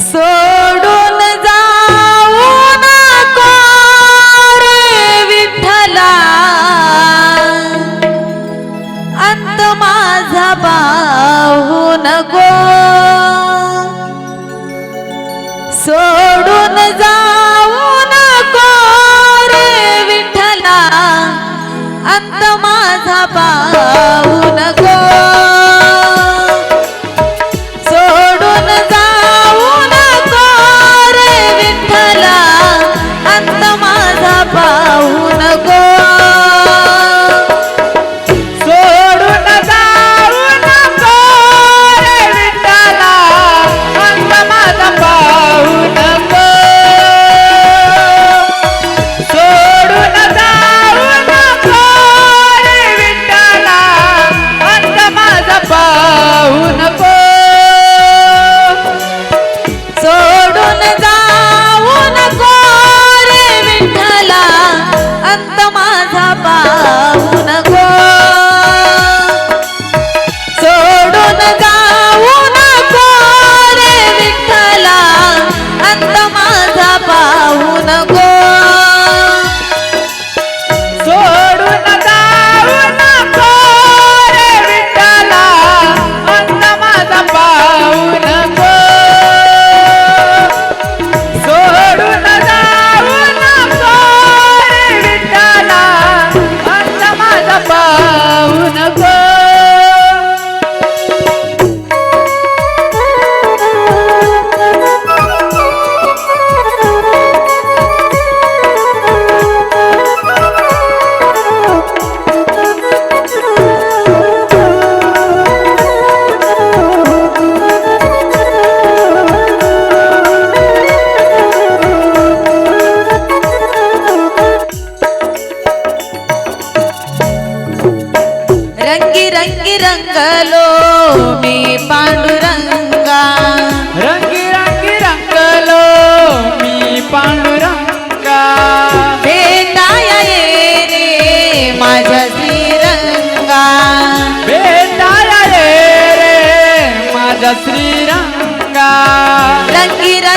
सोडून जाऊ नको रे विठ्ठला. अंत माझा पाहू नको. सो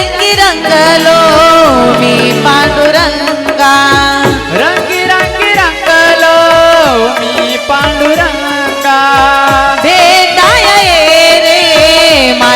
రంగిరంగలో మీ పాండురంగా. రంగిరంగిరంగలో మీ పాండురంగా. భేదాయ రే మా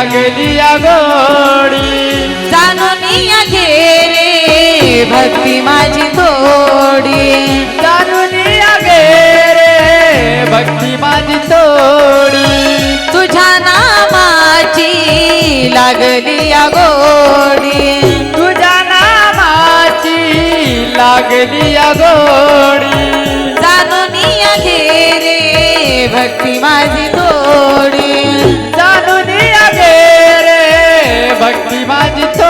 लागली गोडी जाणून घे रे भक्ती माझी थोडी. जाणून घे रे भक्ती माझी थोडी. तुझ्या नामाची लागली गोडी तुझ्या नामाची लागली गोडी जाणून घे रे भक्ती माझी थोडी. ভক্তি বাজিত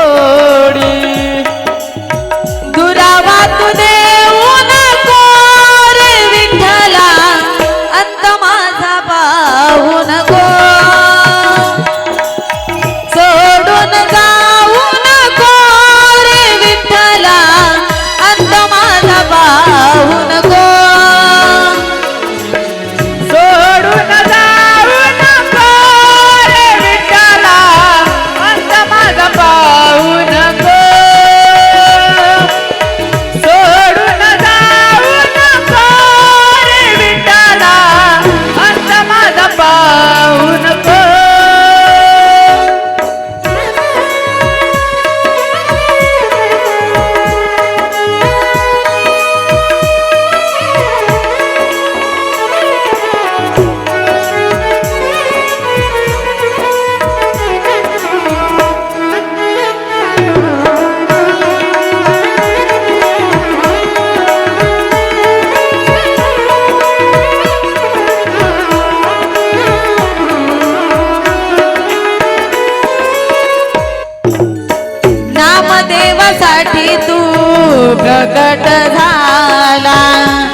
प्रगट झाला.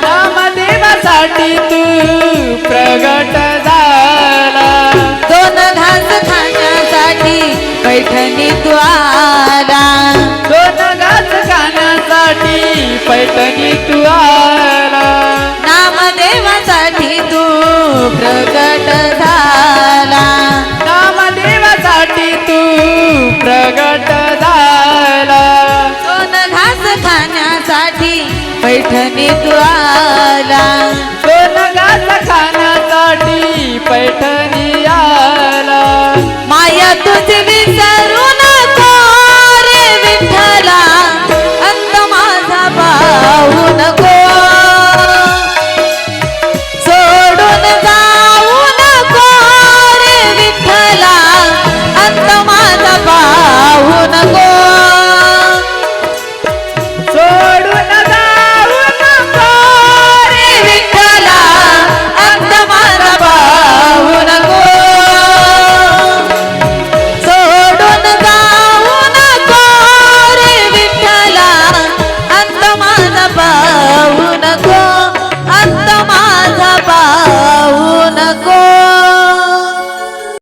नामदेवासाठी तू प्रगट झाला. दोन घास खाण्यासाठी पैठणी तू आला. दोन घास खाण्यासाठी पैठणी तू आला पैठणी आला दोन घास खाण्यासाठी पैठणी आला. माया तुझी